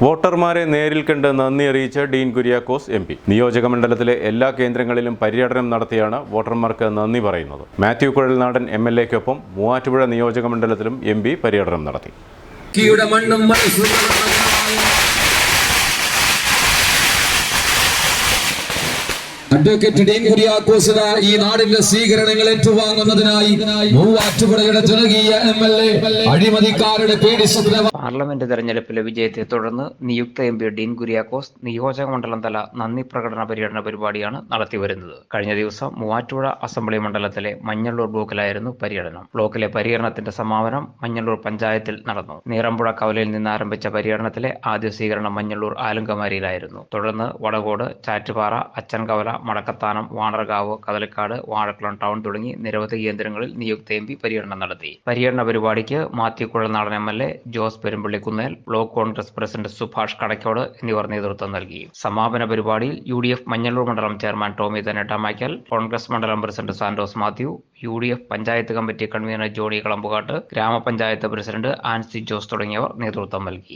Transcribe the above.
വോട്ടർമാരെ നേരിൽ കണ്ട് നന്ദി അറിയിച്ച ഡീൻ കുര്യാക്കോസ് എം പി. നിയോജക മണ്ഡലത്തിലെ എല്ലാ കേന്ദ്രങ്ങളിലും പര്യടനം നടത്തിയാണ് വോട്ടർമാർക്ക് നന്ദി പറയുന്നത്. മാത്യു കുഴൽനാടൻ എം എൽ എക്കൊപ്പം മൂവാറ്റുപുഴ നിയോജക മണ്ഡലത്തിലും എം പി പര്യടനം നടത്തി. അഡ്വക്കേറ്റ് ഡീൻ കുര്യാക്കോസ് ഈ നാടിന്റെ സ്വീകരണങ്ങൾ ഏറ്റുവാങ്ങുന്നതിനായി മൂവാറ്റുപുഴയുടെ ജനകീയ എം എൽ എ അഴിമതിക്കാരുടെ പേടി പാർലമെന്റ് തെരഞ്ഞെടുപ്പിലെ വിജയത്തെ തുടർന്ന് നിയുക്ത എം പി ഡീൻ കുര്യാക്കോസ് നിയോജക മണ്ഡലം തല നന്ദി പ്രകടന പര്യടന പരിപാടിയാണ് നടത്തിവരുന്നത് കഴിഞ്ഞ ദിവസം മൂവാറ്റുപുഴ അസംബ്ലി മണ്ഡലത്തിലെ മഞ്ഞള്ളൂർ ബ്ലോക്കിലായിരുന്നു പര്യടനം. ബ്ലോക്കിലെ പര്യടനത്തിന്റെ സമാപനം മഞ്ഞള്ളൂർ പഞ്ചായത്തിൽ നടന്നു. നീറമ്പുഴ കവലയിൽ നിന്ന് ആരംഭിച്ച പര്യടനത്തിലെ ആദ്യ സ്വീകരണം മഞ്ഞള്ളൂർ ആലുങ്കമാരിയിലായിരുന്നു. തുടർന്ന് വടകോട് ചാറ്റുപാറ അച്ചൻകവല മടക്കത്താനം വാണർകാവ് കതലക്കാട് വാഴക്കുളം ടൗൺ തുടങ്ങി നിരവധി കേന്ദ്രങ്ങളിൽ നിയുക്ത എം പി പര്യടനം നടത്തി. പര്യടന പരിപാടിക്ക് Mathew Kuzhalnadan M L A Jose Perumpallikunnel block Congress president Subhash Kadakkode എന്നിവർ നേതൃത്വം നൽകി. സമാപന പരിപാടിയിൽ യു ഡി എഫ് മഞ്ഞളൂർ മണ്ഡലം ചെയർമാൻ ടോമി തന്നട്ടമാക്കൽ കോൺഗ്രസ് മണ്ഡലം president Santos Mathew U D F panchayat committee convener Johny Kalambukattu ഗ്രാമപഞ്ചായത്ത് പ്രസിഡന്റ് ആൻസി ജോസ് തുടങ്ങിയവർ നേതൃത്വം നൽകി.